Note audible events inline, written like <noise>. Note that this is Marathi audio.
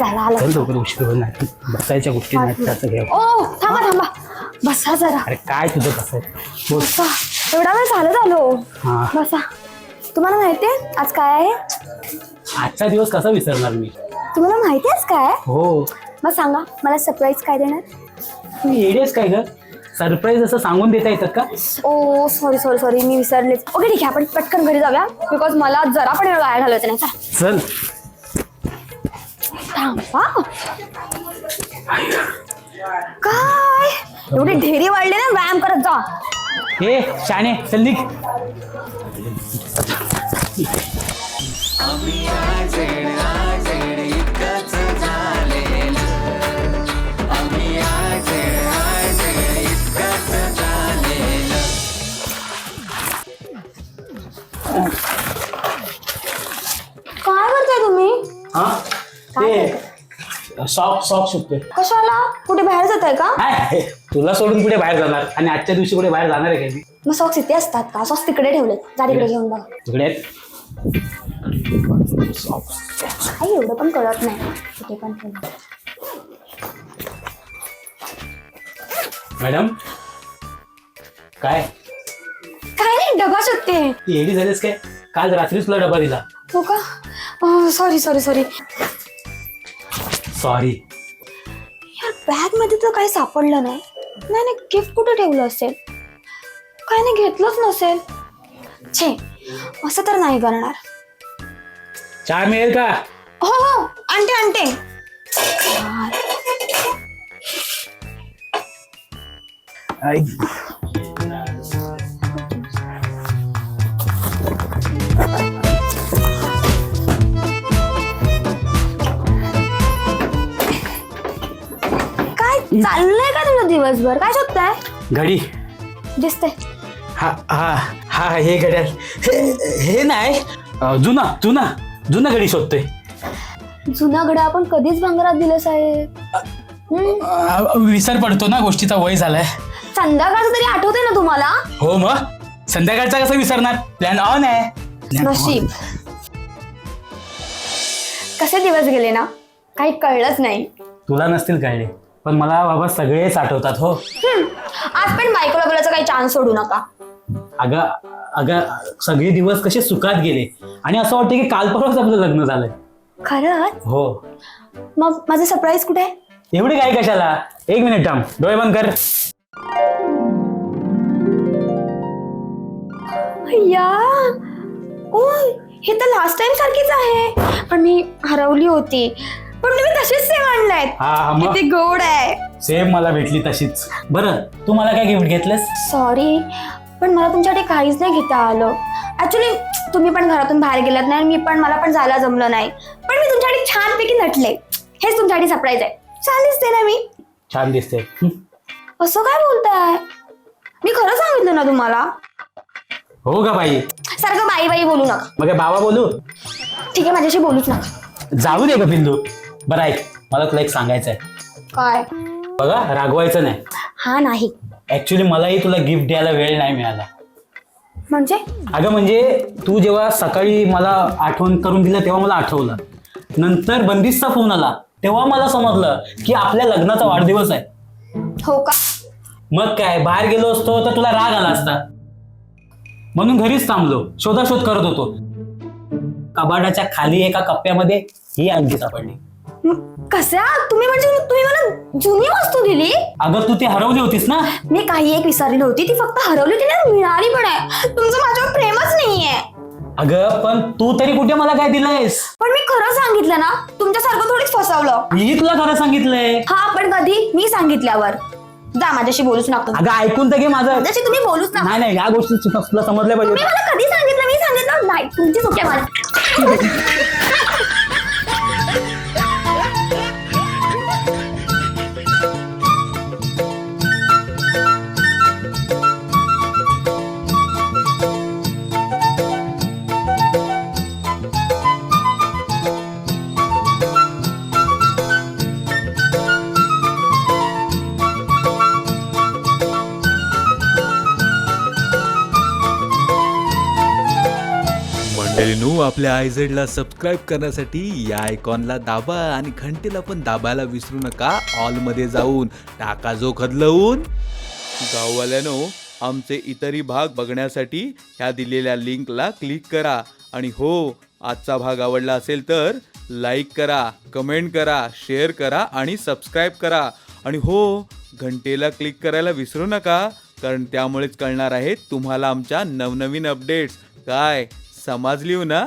चला आलं चल लवकर उशीर होईल नाही बसायच्या गोष्टी त्याचं घ्या. ओ थांबा थांबा. बसा जरा. अरे काय तुझं कसं बोल. बसा. एवढा वेळ झालं झालो. हा. बसा. तुम्हाला माहितीये आज काय आहे? आजचा दिवस कसा विसरणार मी? तुम्हाला माहिती आहे आज काय आहे? हो. मग सांगा मला सरप्राईज काय देणार? तू येडेस काय ग? सरप्राईज असं सांगून देता येतात का? ओ सॉरी सॉरी सॉरी मी विसरलेच. ओके ठीक आहे आपण पटकन घरी जाऊया. बिकॉज मला जरा पण वेळ वाया घालवायचा नाही. चल. थांबा काय? एवढी ढेरी वाढली ना व्यायाम करत जा. हे शाने चल निघ. काय ते सॉक सॉक शिकतोय कशाला? कुठे बाहेर जात आहे का काय तुला सोडून कुठे बाहेर जाणार? आणि आजच्या दिवशी कुठे बाहेर जाणार आहे मी? मग सॉक्स इथे असतात का? सॉक्स तिकडे ठेवलेत. जा तिकडे घेऊन बघ. तिकडे आहेत. काही एवढं पण कळत नाही. कुठे पण ठेवलं मॅडम? काय? काय नाही डबा शोधते. ती येडी झालीस काय? काल रात्रीच तुला डबा दिला. हो का? सॉरी सॉरी सॉरी सॉरी यार बॅगमध्ये तर काही सापडलं नाही. नाही नाही गिफ्ट कुठे ठेवलं असेल? काय नाही घेतलंच नसेल. छे असं तर नाही करणार. चहा मिळेल का? हो हो आणते आणते. यार, काय चाललंय का तुला दिवसभर? काय शोधताय? घडी. दिसतंय. हा हा हा हे घड्याळ. हे हे नाही. अं, जुना जुना जुना घडी शोधतोय. जुना घडा आपण कधीच भांगरात दिलं साहेब? हम्म, अं, विसर पडतो ना गोष्टीचा वय झालाय. संध्याकाळचं तरी आठवतंय ना तुम्हाला? हो मग? संध्याकाळचा कसं विसरणार? प्लॅन ऑन आहे. Plan on. नशीब. कसे दिवस गेले ना? काही कळलंच नाही. तुला नसतील कळले. पण मला बाबा सगळेच आठवतात हो. हम्म, आज पण बायकोला बोलायचा काही चान्स सोडू नका. अगं अगं सगळे दिवस कसे सुखात गेले. आणि असं वाटतं की काल परवाच आपलं लग्न झालंय. खरंच? हो. मग माझं सरप्राईज कुठे? आहे एवढी काय कशाला? एक मिनिट थांब. डोळे बंद कर. अय्या! ओ हे तर लास्ट टाइम सारखीच आहे. पण मी हरवली होती. पण तुम्ही तसेच सेम आणलायत हा हा मग? किती गोड आहे. सेम मला भेटली तशीच. बरं तू मला काय गिफ्ट घेतलंस? सॉरी पण मला तुमच्यासाठी काहीच नाही घेता आलं. ऍक्च्युली तुम्ही पण घरातून बाहेर गेलात नाही आणि मी पण मला पण जायला जमलं नाही. पण मी तुमच्यासाठी छानपैकी नटले. हेच तुमच्यासाठी सरप्राईज आहे. छान दिसते ना मी? छान दिसते. हं. असं काय बोलताय? मी खरं सांगितलं ना तुम्हाला? हो का बाई. सारखं बाई बाई बोलू नका. मग काय बाबा बोलू? ठीक आहे माझ्याशी बोलूच नका. जाऊ दे का बिंदू. बरं ऐक. मला तुला एक सांगायचं आहे काय? बघा रागवायचं नाही. हा नाही. ऍक्च्युली मलाही तुला गिफ्ट द्यायला वेळ नाही मिळाला. म्हणजे? अगं म्हणजे तू जेव्हा सकाळी मला आठवण करून दिलं तेव्हा मला आठवलं. नंतर बंदिस्तचा फोन आला तेव्हा मला समजलं की आपल्या लग्नाचा वाढदिवस आहे. हो का? मग काय बाहेर गेलो असतो तर तुला राग आला असता. म्हणून घरीच थांबलो शोधाशोध करत होतो. कबाडाच्या खाली एका कप्प्यामध्ये ही अंगठी सापडली. कशा तुम्ही म्हणजे तुम्ही मला जुनी वस्तू दिली? अगं तू ती हरवली होतीस ना? मी काही एक विसरली नव्हती ती फक्त हरवली होती ना मिळाली पण आहे. तुमचं माझ्यावर प्रेमच नाहीये. अगं पण तू तरी कुठे मला काय दिलंयस? पण मी खरं सांगितलं ना तुमच्यासारखं थोडीच फसवलं. मीही तुला खरं सांगितलंय. हा पण कधी? मी सांगितल्यावर. जा माझ्याशी बोलूच नका अगं ऐकून तर घे माझं. माझ्याशी तुम्ही बोलूच नका नाही नाही या गोष्टी तुला समजल्या तुम्ही पाहिजे. मला कधी सांगितलं? मी सांगितलं नाही तुमची चुकी आहे मला <laughs> मंडळींनो आपल्या आयझेडला सबस्क्राईब करण्यासाठी या आयकॉनला दाबा आणि घंटेला पण दाबायला विसरू नका. ऑलमध्ये जाऊन टाका जो खदलवून गाववाल्यानो आमचे इतरही भाग बघण्यासाठी ह्या दिलेल्या लिंकला क्लिक करा. आणि हो आजचा भाग आवडला असेल तर लाईक करा कमेंट करा शेअर करा आणि सबस्क्राईब करा. आणि हो घंटेला क्लिक करायला विसरू नका कारण त्यामुळेच कळणार आहे तुम्हाला आमच्या नवनवीन अपडेट्स काय? समजली ना?